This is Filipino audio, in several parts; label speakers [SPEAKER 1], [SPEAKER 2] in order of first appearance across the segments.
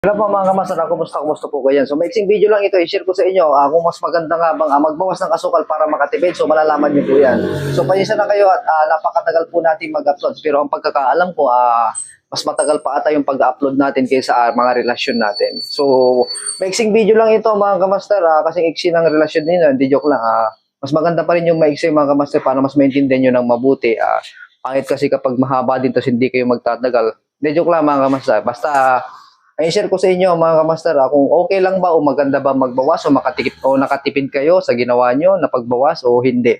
[SPEAKER 1] Hello po mga kamasara, kumusta, kumusta po kayo? So, maiksing video lang ito, i-share ko sa inyo ah, kung mas maganda nga bang ah, magbawas ng asukal para makatipid. So, malalaman niyo po yan. So, paisa na kayo at ah, napakatagal po natin mag-upload. Pero ang pagkakaalam ko, ah, mas matagal pa ata yung pag-upload natin kaysa ah, mga relasyon natin. So, maiksing video lang ito mga kamaster, ah, kasi iksi ng relasyon nila, hindi joke lang. Ah, mas maganda pa rin yung maiksi mga kamaster para mas maintindihan nyo ng mabuti. Ah, pangit kasi kapag mahaba din tapos hindi kayo magtatagal. Hindi joke lang mga kamaster. Basta ay share ko sa inyo mga kamaster ah, kung okay lang ba o maganda ba magbawas o makatikip o nakatipid kayo sa ginawa nyo na pagbawas o hindi.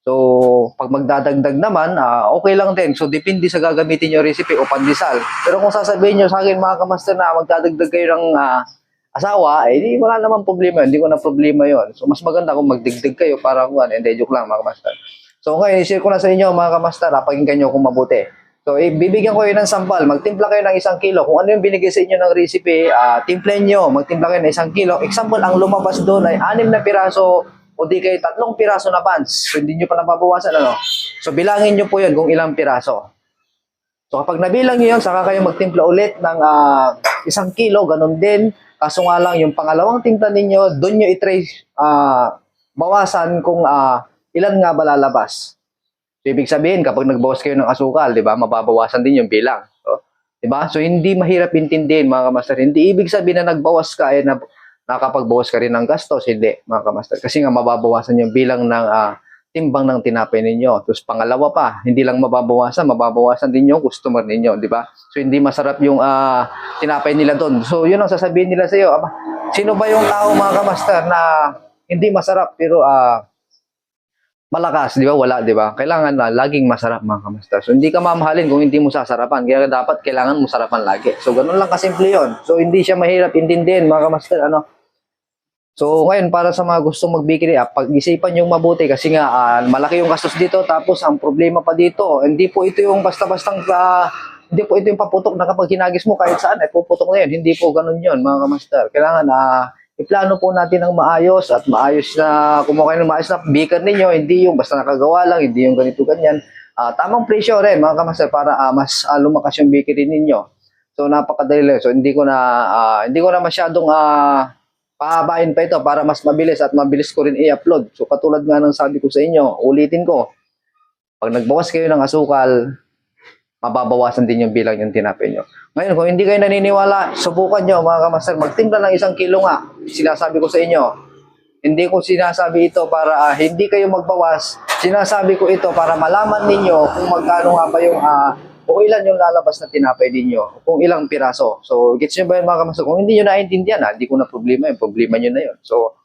[SPEAKER 1] So, pag magdadagdag naman, ah, okay lang din. So, depende sa gagamitin nyo recipe o pandesal. Pero kung sasabihin nyo sa akin mga kamaster na magdadagdag kayo ng ah, asawa, eh di wala naman problema. Hindi ko na problema yon So, mas maganda kung magdigdig kayo para kung ano. Hindi, joke lang mga kamaster. So, ngayon, i-share ko na sa inyo mga kamaster. Ah, pakinggan nyo kung mabuti. So, ibibigyan ko kayo ng sampal. Magtimpla kayo ng isang kilo. Kung ano yung binigay sa inyo ng recipe, ah timplahin nyo. Magtimpla kayo ng isang kilo. Example, ang lumabas doon ay anim na piraso o di kayo tatlong piraso na buns. So, hindi nyo pa nababawasan, ano? So, bilangin nyo po yun kung ilang piraso. So, kapag nabilang nyo yun, saka kayo magtimpla ulit ng ah, isang kilo, ganun din. Kaso nga lang, yung pangalawang timpla ninyo, doon nyo itry ah, bawasan kung ah, ilan nga ba lalabas. So, ibig sabihin, kapag nagbawas kayo ng asukal, di ba, mababawasan din yung bilang. So, di ba? So, hindi mahirap intindihin, mga kamaster. Hindi ibig sabihin na nagbawas ka, eh, na, nakapagbawas ka rin ng gastos. Hindi, mga kamaster. Kasi nga, mababawasan yung bilang ng ah, timbang ng tinapay ninyo. Tapos, pangalawa pa, hindi lang mababawasan, mababawasan din yung customer ninyo, di ba? So, hindi masarap yung ah, tinapay nila doon. So, yun ang sasabihin nila sa iyo. Sino ba yung tao, mga kamaster, na hindi masarap, pero ah, malakas, di ba? Wala, di ba? Kailangan na laging masarap mga kamastar. So, hindi ka mamahalin kung hindi mo sasarapan. Kaya dapat kailangan mo sarapan lagi. So, ganun lang kasimple yun. So, hindi siya mahirap intindihin mga kamastar. Ano? So, ngayon, para sa mga gustong magbikini, ah, pag-isipan yung mabuti kasi nga, ah, malaki yung gastos dito. Tapos, ang problema pa dito, hindi po ito yung basta-bastang, ah, hindi po ito yung paputok na kapag hinagis mo kahit saan, ay puputok na yun. Hindi po ganun yun, mga kamastar. Kailangan, ah, iplano po natin ng maayos at maayos na kumuha kayo ng maayos na beaker ninyo, hindi yung basta nakagawa lang, hindi yung ganito ganyan. Ah, tamang presyo rin mga kamaster para ah, mas ah, lumakas yung bakery ninyo. So napakadali lang. So hindi ko na ah, hindi ko na masyadong ah, pahabain pa ito para mas mabilis at mabilis ko rin i-upload. So katulad nga ng sabi ko sa inyo, ulitin ko. Pag nagbawas kayo ng asukal, mababawasan din yung bilang yung tinapay nyo. Ngayon, kung hindi kayo naniniwala, subukan nyo mga kamaster, magtimpla ng isang kilo nga. Sinasabi ko sa inyo, hindi ko sinasabi ito para ah, hindi kayo magbawas. Sinasabi ko ito para malaman ninyo kung magkano nga ba yung ah, kung ilan yung lalabas na tinapay ninyo, kung ilang piraso. So, gets nyo ba yun mga kamaster? Kung hindi nyo naintindihan, ah, hindi ko na problema yun. Problema nyo na yun. So,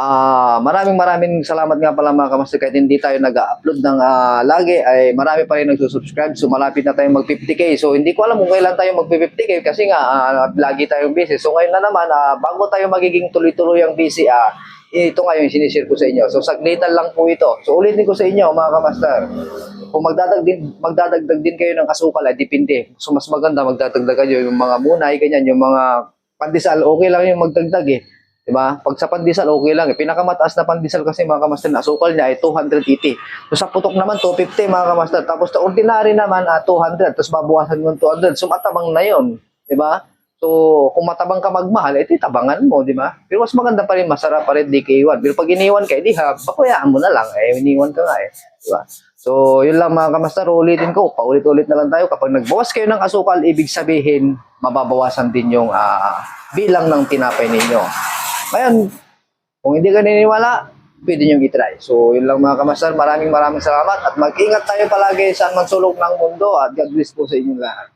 [SPEAKER 1] Ah, maraming maraming salamat nga pala mga kamaster kahit hindi tayo nag-upload ng ah, lagi ay marami pa rin nagsusubscribe. So malapit na tayong mag 50k so hindi ko alam kung kailan tayo mag 50k kasi nga ah, lagi tayong busy. So ngayon na naman ah, bago tayo magiging tuloy-tuloy ang busy ah, ito nga yung sinishare ko sa inyo. So saglitan lang po ito. So ulitin ko sa inyo mga kamaster kung magdadagdag din, magdadagdag din kayo ng asukal ay depende. So mas maganda magdadagdag kayo yung mga munay ganyan yung mga pandesal okay lang yung magdagdag eh Diba? Pag sa pandesal, okay lang. Eh. Pinakamataas na pandesal kasi mga kamaster na asukal niya ay 280. So sa putok naman, 250 mga kamaster. Tapos sa ordinary naman, ah, 200. Tapos babawasan mo ng 200. So matabang na yun. Diba? So kung matabang ka magmahal, eh titabangan mo, di ba? Pero mas maganda pa rin, masarap pa rin di ka iwan. Pero pag iniwan ka, di ha, pakuyaan mo na lang. Eh, iniwan ka nga eh. Diba? So, yun lang mga kamaster, ulitin ko, paulit-ulit na lang tayo. Kapag nagbawas kayo ng asukal, ibig sabihin, mababawasan din yung ah, bilang ng tinapay ninyo. Ngayon, kung hindi ka naniniwala, pwede nyo itry. So, yun lang mga kamasar. Maraming maraming salamat at mag-ingat tayo palagi saan man sulok ng mundo at God bless po sa inyo lahat.